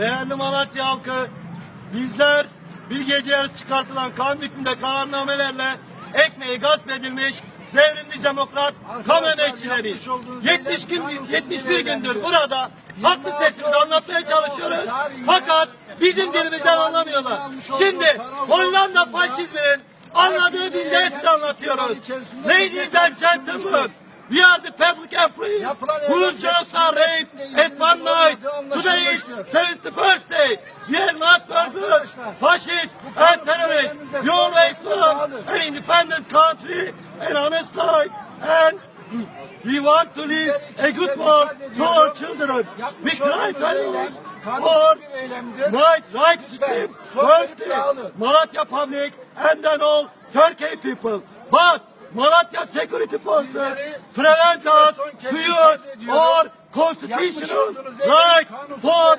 Değerli Malatya halkı, bizler bir gece yarısı çıkartılan kanun hükmünde kararnamelerle ekmeği gasp edilmiş devrimci demokrat kamu emekçileriyiz. yapmış olduğunuz 70 gün, eylem kanunsuz 71 bir gündür burada haklı sesimizi anlatmaya çalışıyoruz. Fakat bizim dilimizden anlamıyorlar. Şimdi Hollanda faşizminin anladığı dilde size anlatıyoruz. Ladies and gentlemen, we are the public employees whose jobs are raped at one Today is 71st day. We are not murderers, fascists and terrorists. We always want an independent country, an honest life, and we want to leave a good world to our children. We cry values for right, right system, firstly, Malatya public, and then all Turkey people. But Malatya security forces prevent us to use our constitutional right for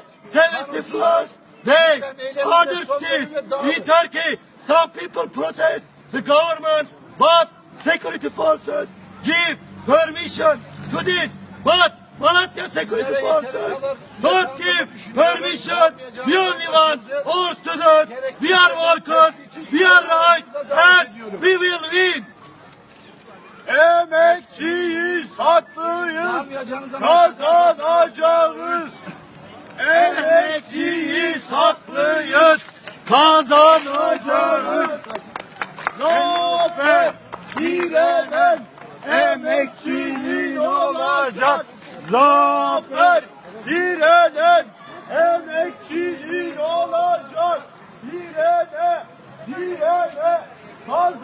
71st day. Other states in Turkey, some people protest the government, but security forces give permission to this. But Malatya security forces don't give permission. We only want our students. We are workers. We are right. And we will win. Emekçiyiz, haklıyız, kazanacağız. Emekçiyiz, haklıyız. Kazanacağız. Zafer direnen emekçinin olacak. Zafer direnen emekçinin olacak. Direne, direne kazanacağız.